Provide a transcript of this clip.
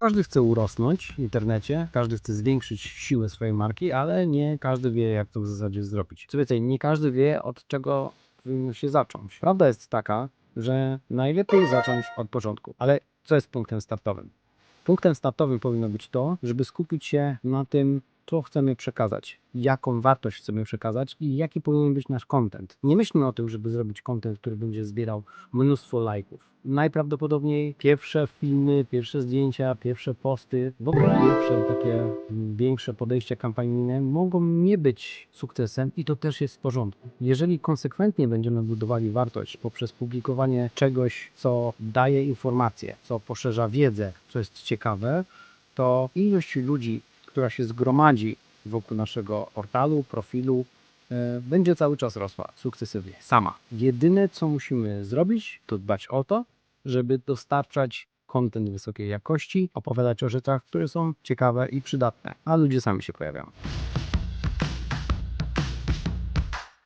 Każdy chce urosnąć w internecie, każdy chce zwiększyć siłę swojej marki, ale nie każdy wie, jak to w zasadzie zrobić. Co więcej, nie każdy wie, od czego powinno się zacząć. Prawda jest taka, że najlepiej zacząć od początku. Ale co jest punktem startowym? Punktem startowym powinno być to, żeby skupić się na tym, co chcemy przekazać, jaką wartość chcemy przekazać i jaki powinien być nasz content. Nie myślmy o tym, żeby zrobić content, który będzie zbierał mnóstwo lajków. Najprawdopodobniej pierwsze filmy, pierwsze zdjęcia, pierwsze posty, w ogóle pierwsze takie mm, większe podejścia kampanijne mogą nie być sukcesem i to też jest w porządku. Jeżeli konsekwentnie będziemy budowali wartość poprzez publikowanie czegoś, co daje informacje, co poszerza wiedzę, co jest ciekawe, to ilość ludzi, która się zgromadzi wokół naszego portalu, profilu, e, będzie cały czas rosła sukcesywnie, sama. Jedyne, co musimy zrobić, to dbać o to, żeby dostarczać kontent wysokiej jakości, opowiadać o rzeczach, które są ciekawe i przydatne, a ludzie sami się pojawiają.